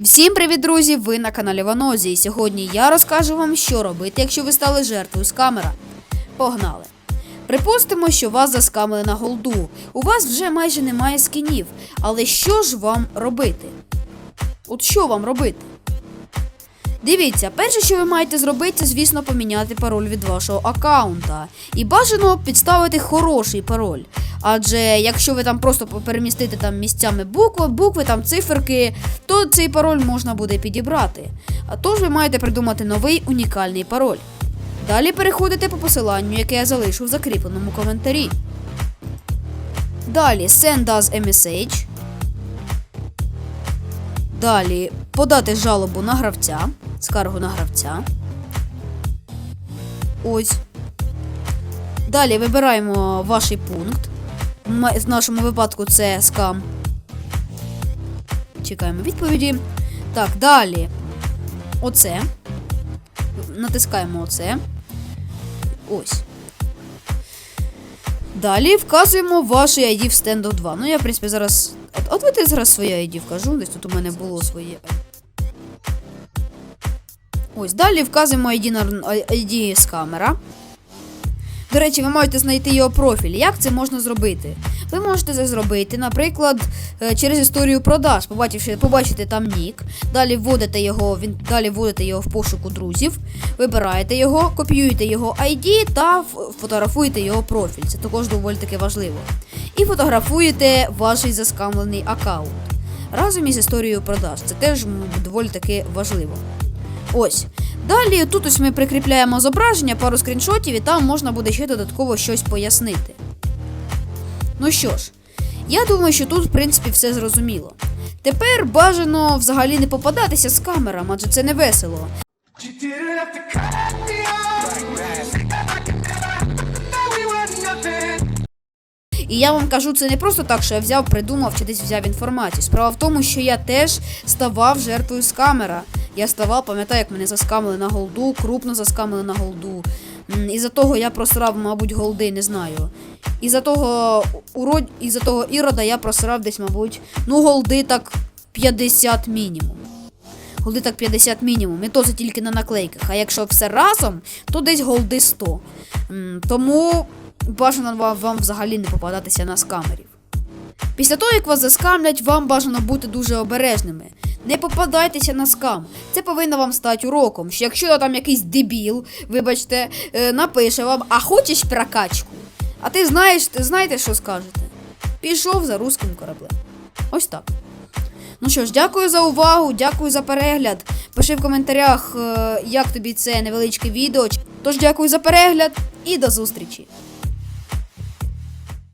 Всім привіт, друзі! Ви на каналі Ванозі. І сьогодні я розкажу вам, що робити, якщо ви стали жертвою скамера. Погнали! Припустимо, що вас заскамили на голду. У вас вже майже немає скінів. Але що ж вам робити? От що вам робити? Дивіться, перше, що ви маєте зробити, це, звісно, поміняти пароль від вашого аккаунта. І бажано підставити хороший пароль. Адже якщо ви там просто перемістите там місцями букви, букви, там циферки, то цей пароль можна буде підібрати. А тож ви маєте придумати новий унікальний пароль. Далі переходите по посиланню, яке я залишу в закріпленому коментарі. Далі send us a message. Далі подати жалобу на гравця, скаргу на гравця. Ось. Далі вибираємо ваш пункт. В нашому випадку це скам. Чекаємо відповіді. Так, далі. Оце. Натискаємо оце. Ось. Далі вказуємо ваше ID в Stand 2. Ну, я, в принципі, зараз. От, от давайте зараз своє ID вкажу. Десь тут у мене було своє. Ось, далі вказуємо ID, з камера. До речі, ви можете знайти його профіль. Як це можна зробити? Ви можете це зробити, наприклад, е, через історію продаж, побачивши, побачите там нік, далі вводите його, він далі вводите його в пошуку друзів, вибираєте його, копіюєте його ID та фотографуєте його профіль. Це також доволі таки важливо. І фотографуєте ваш заскамлений аккаунт разом із історією продаж. Це теж доволі таки важливо. Ось. Далі тут ось ми прикріпляємо зображення, пару скріншотів, і там можна буде ще додатково щось пояснити. Ну що ж, я думаю, що тут, в принципі, все зрозуміло. Тепер бажано взагалі не попадатися з камерам, адже це не весело. І я вам кажу, це не просто так, що я взяв, придумав чи десь взяв інформацію. Справа в тому, що я теж ставав жертвою скамера. Я ставав, пам'ятаю, як мене заскамили на голду, крупно заскамили на голду. Із-за того я просрав, мабуть, голди, не знаю. Із-за того урод... із-за того ірода я просрав десь, мабуть, ну, голди так 50 мінімум. Голди так 50 мінімум. І то це тільки на наклейках. А якщо все разом, то десь голди 100. Тому бажано вам, вам взагалі не попадатися на скамерів. Після того, як вас заскамлять, вам бажано бути дуже обережними. Не попадайтеся на скам. Це повинно вам стати уроком. Що якщо там якийсь дебіл, вибачте, е, напише вам, а хочеш прокачку? А ти знаєш, ти знаєте, що скажете? Пішов за руським кораблем. Ось так. Ну що ж, дякую за увагу, дякую за перегляд. Пиши в коментарях, е, як тобі це невеличке відео. Тож дякую за перегляд і до зустрічі!